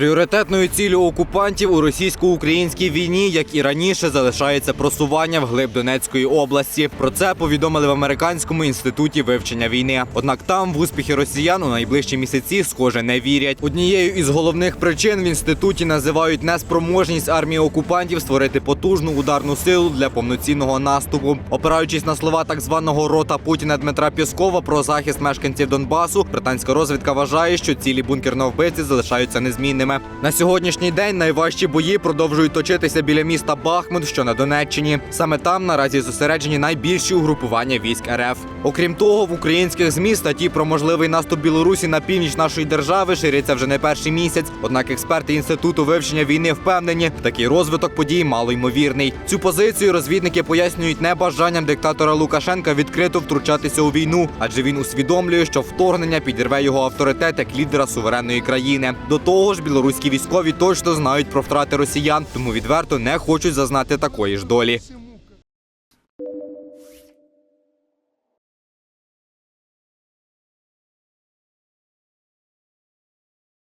Пріоритетною ціллю окупантів у російсько-українській війні, як і раніше, залишається просування вглиб Донецької області. Про це повідомили в американському інституті вивчення війни. Однак там в успіхи росіян у найближчі місяці, схоже, не вірять. Однією із головних причин в інституті називають неспроможність армії окупантів створити потужну ударну силу для повноцінного наступу. Опираючись на слова так званого рота Путіна Дмитра Піскова про захист мешканців Донбасу, британська розвідка вважає, що цілі бункерного вбивці залишаються незмінними. На сьогоднішній день найважчі бої продовжують точитися біля міста Бахмут, що на Донеччині. Саме там наразі зосереджені найбільші угрупування військ РФ. Окрім того, в українських змі статті про можливий наступ Білорусі на північ нашої держави ширяться вже не перший місяць. Однак експерти інституту вивчення війни впевнені, такий розвиток подій малоймовірний. Цю позицію розвідники пояснюють небажанням диктатора Лукашенка відкрито втручатися у війну, адже він усвідомлює, що вторгнення підірве його авторитет як лідера суверенної країни. До того ж, білоруські військові точно знають про втрати росіян, тому відверто не хочуть зазнати такої ж долі.